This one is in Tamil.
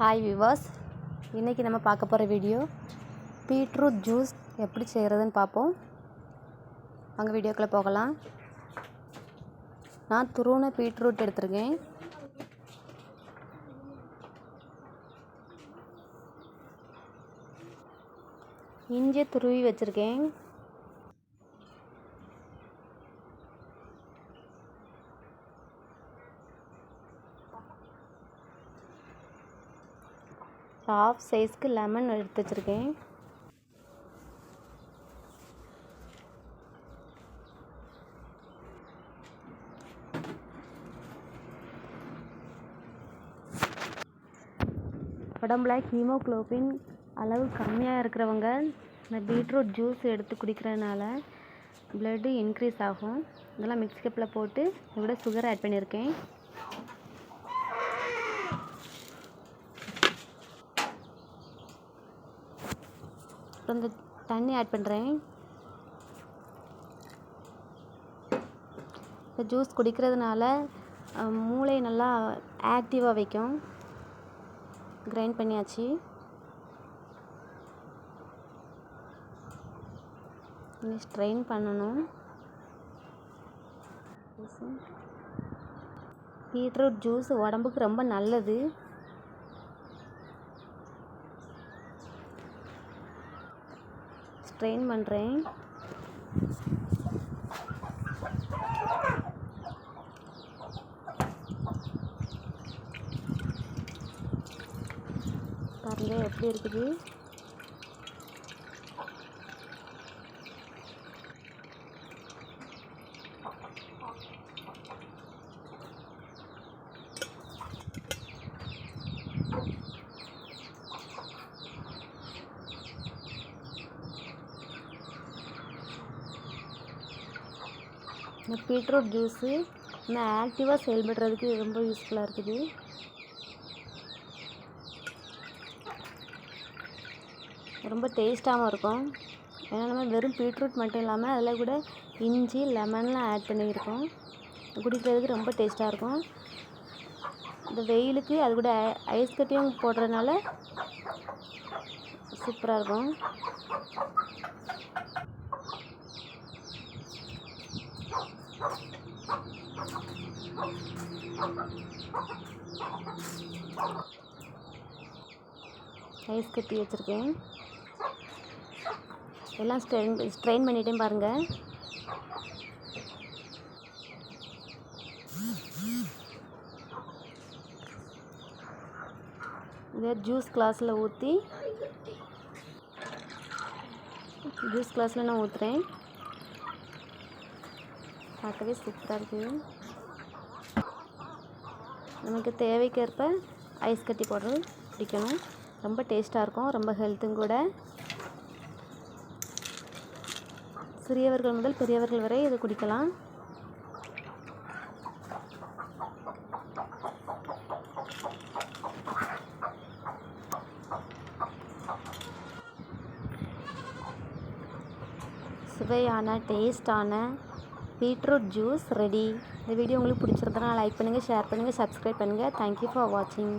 ஹாய் விவாஸ் இன்றைக்கி நம்ம பார்க்க போகிற வீடியோ பீட்ரூட் ஜூஸ் எப்படி செய்கிறதுன்னு பார்ப்போம். அங்கே வீடியோக்குள்ளே போகலாம். நான் துருவன பீட்ரூட் எடுத்திருக்கேன். இஞ்சி துருவி வச்சுருக்கேன். ஹாஃப் சைஸ்க்கு லெமன் எடுத்து வச்சுருக்கேன். உடம்புல ஹீமோக்ளோபின் அளவு கம்மியாக இருக்கிறவங்க இந்த பீட்ரூட் ஜூஸ் எடுத்து குடிக்கிறதுனால ப்ளட்டு இன்க்ரீஸ் ஆகும். இதெல்லாம் மிக்ஸ் கப்பில் போட்டு இதோட சுகர் ஆட் பண்ணியிருக்கேன். அப்புறம் இந்த தண்ணி ஆட் பண்ணுறேன் இந்த ஜூஸ் குடிக்கிறதுனால மூளை நல்லா ஆக்டிவாக வைக்கும். கிரைண்ட் பண்ணியாச்சு. இனி ஸ்ட்ரெயின் பண்ணணும். பீட்ரூட் ஜூஸ் உடம்புக்கு ரொம்ப நல்லது. ஸ்ட்ரெயின் பண்ணுறேன் பாருங்கள் எப்படி இருக்குது? இந்த பீட்ரூட் ஜூஸு இன்னும் ஆக்டிவாக செயல்படுறதுக்கு ரொம்ப யூஸ்ஃபுல்லாக இருக்குது. ரொம்ப டேஸ்ட்டாகவும் இருக்கும். ஏன்னா நம்ம வெறும் பீட்ரூட் மட்டும் இல்லாமல் அதில் கூட இஞ்சி லெமன்லாம் ஆட் பண்ணியிருக்கோம். குடிக்கிறதுக்கு ரொம்ப டேஸ்ட்டாக இருக்கும். இந்த வெயிலுக்கு அது கூட ஐஸ் கட்டியும் போடுறதுனால சூப்பராக இருக்கும். ஐஸ் கட்டி வச்சுருக்கேன். எல்லாம் ஸ்ட்ரெயின் ஸ்ட்ரெயின் பண்ணிட்டேன் பாருங்கள் இதை ஜூஸ் கிளாஸில் ஊற்றி ஜூஸ் கிளாஸில் நான் ஊற்றுறேன் பார்க்கவே சூப்பராக இருக்குது நமக்கு தேவைக்கேற்ப ஐஸ் கட்டி போடுறது பிடிக்கணும். ரொம்ப டேஸ்ட்டாக இருக்கும் ரொம்ப ஹெல்த்தும் கூட. சிறியவர்கள் முதல் பெரியவர்கள் வரை இதை குடிக்கலாம். சுவையான டேஸ்டான பீட்ரூட் ஜூஸ் ரெடி. இந்த வீடியோ உங்களுக்கு பிடிச்சிருந்தனா லைக் பண்ணுங்கள் ஷேர் பண்ணுங்கள் சப்ஸ்கிரைப் பண்ணுங்கள் தேங்க்யூ ஃபார் வாட்சிங்